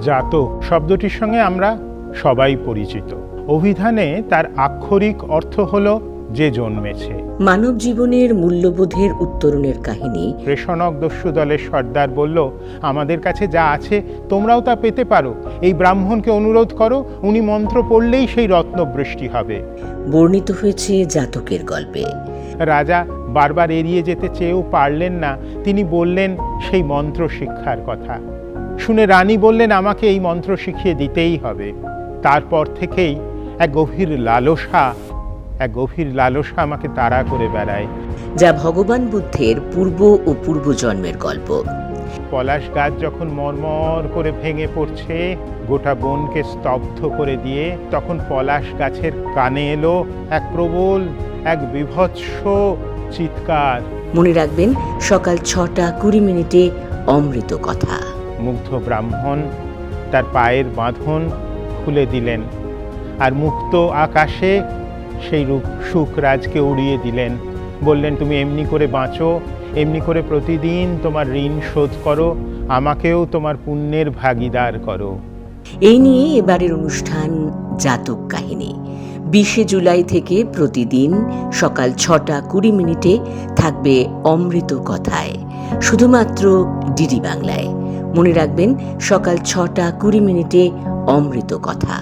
জাতক শব্দটির সঙ্গে আমরা সবাই পরিচিত। অভিধানে তার আক্ষরিক অর্থ হল যে জন্মেছে। মানব জীবনের মূল্যবোধের উত্তরণের কাহিনী। রেশনক দস্যু দলের সর্দার বলল আমাদের কাছে যা আছে তোমরাও তা পেতে পারো। এই ব্রাহ্মণকে অনুরোধ করো উনি মন্ত্র পড়লেই সেই রত্ন বৃষ্টি হবে। বর্ণিত হয়েছে জাতকের গল্পে। রাজা বারবার এড়িয়ে যেতে চেয়েও পারলেন না। তিনি বললেন সেই মন্ত্র শিক্ষার কথা। শুনে রানী বললেন আমাকে এই মন্ত্র শিখিয়ে দিতেই হবে। তারপর থেকেই এক গভীর লালসা এক গভীর লালসা আমাকে তাড়া করে বেড়ায়। যা ভগবান বুদ্ধের পূর্ব ও পূর্বজন্মের গল্প। পলাশ গাছ যখন মরমর করে ভেঙে পড়ছে গোটা বনকে স্তব্ধ করে দিয়ে তখন পলাশ গাছের কানে এলো এক প্রবল এক বিভৎস চিৎকার। মনে রাখবেন সকাল ছটা কুড়ি মিনিটে অমৃত কথা। মুগ্ধ ব্রাহ্মণ তার পায়ের বাঁধন খুলে দিলেন আর মুক্ত আকাশে সেই রূপ সুখরাজকে উড়িয়ে দিলেন। বললেন, তুমি এমনি করে বাঁচো, এমনি করে প্রতিদিন তোমার ঋণ শোধ করো, আমাকেও তোমার পুণ্যের ভাগিদার করো। এই নিয়ে এবারের অনুষ্ঠান জাতক কাহিনী। বিশে জুলাই থেকে প্রতিদিন সকাল ছটা কুড়ি মিনিটে থাকবে অমৃত কথায়, শুধুমাত্র ডিডি বাংলায়। মনে রাখবেন সকাল ছটা কুড়ি মিনিটে অমৃত কথা।